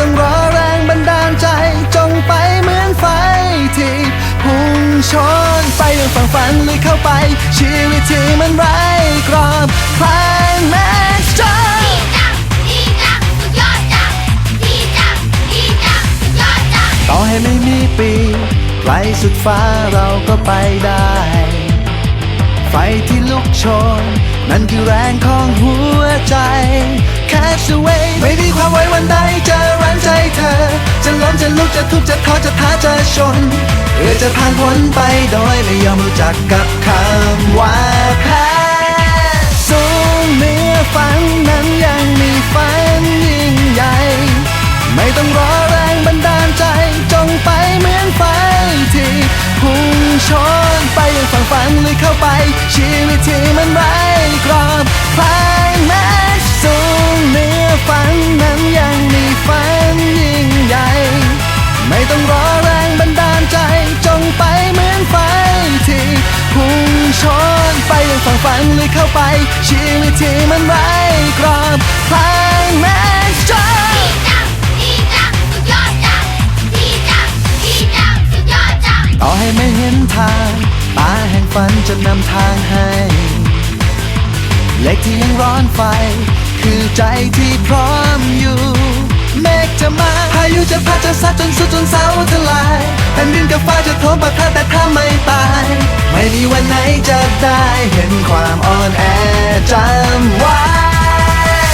ต้องรอแรงบันดาลใจ จงไปเหมือนไฟที่พุ่งชนไปยังฝั่งฝันเลยเข้าไป ชีวิตที่มันไร้กรอบคลายแม็กซ์ดีจังดีจังยอดจังดีจังดีจังยอดจังต่อให้ไม่มีปีไกลสุดฟ้าเราก็ไปได้ ไฟที่ลุกโชน นั่นคือแรงของหัวใจ ชนเพื่อจะผ่านพ้นไปโดยไม่ยอมรู้จักกับคำว่าแพ้สูงเหนือฝันนั้นยังมีฝันยิ่งใหญ่ ไม่ต้องรอแรงบันดาลใจจงไปเหมือนไฟที่พุ่งชนไปยังฝั่งฝันเลยเข้าไปชีวิตที่มันไร้กร ฝั่งฝันเลยเข้าไป ชีวิตที่มันไร้กรอบคลายแม็กซ์ดีจังดีจังสุดยอดจังดีจังดีจังสุดยอดจังต่อให้ไม่เห็นทางตาแห่งฝันจะนำทางให้ เล็กที่ยังร้อนไฟ คือใจที่พร้อมอยู่เมฆจะมาพายุจะพัดจะซัดจนสุดจนเสาทลายแผ่นดินกับฟ้าจะโถมปะทะแต่ถ้าไม่ตาย ความอ่อนแอจำไว้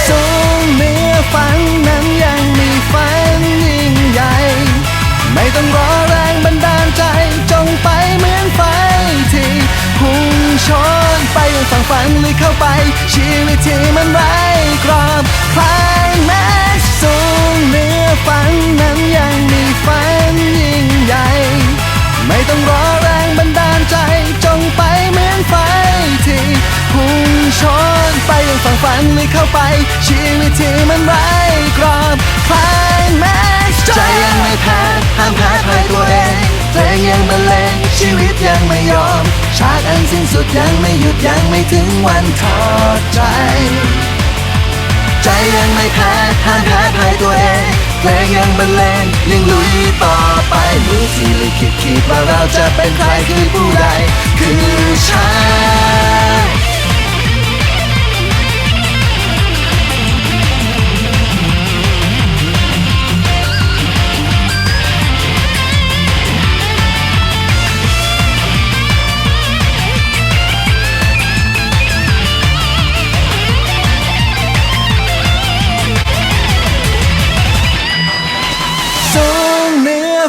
สูงเหนือฝันนั้นยังมีฝันยิ่งใหญ่ ไม่ต้องรอแรงบันดาลใจจงไปเหมือนไฟที่พุ่งชนไปยังฝั่งฝันเลยเข้าไป ชีวิตที่มันไร้กรอบคลา ฝั่งฝันเลยเข้าไป ชีวิตที่มันไร้กรอบคลายแม็กซ์ใจยังไม่แพ้ห้ามแพ้ภัยตัวเองเพลงยังบรรเลงชีวิตยังไม่ยอม ชาติอันสิ้นสุดยังไม่หยุดยังไม่ถึงวันทอดใจ ใจยังไม่แพ้ห้ามแพ้ภัยตัวเองเพลงยังบรรเลงยังลุยต่อไปรู้ที่ลิขิตคิดว่าเราจะเป็นใครคือผู้ใดคือฉัน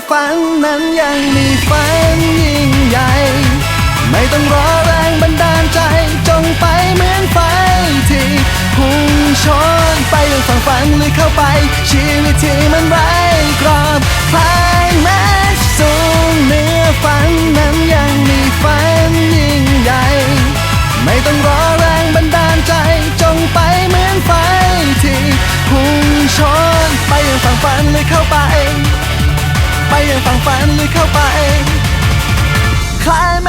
ฝันนั้นยังมีฝันยิ่งใหญ่ ไม่ต้องรอ ฝั่งฝันลุยเข้าไป คลายแม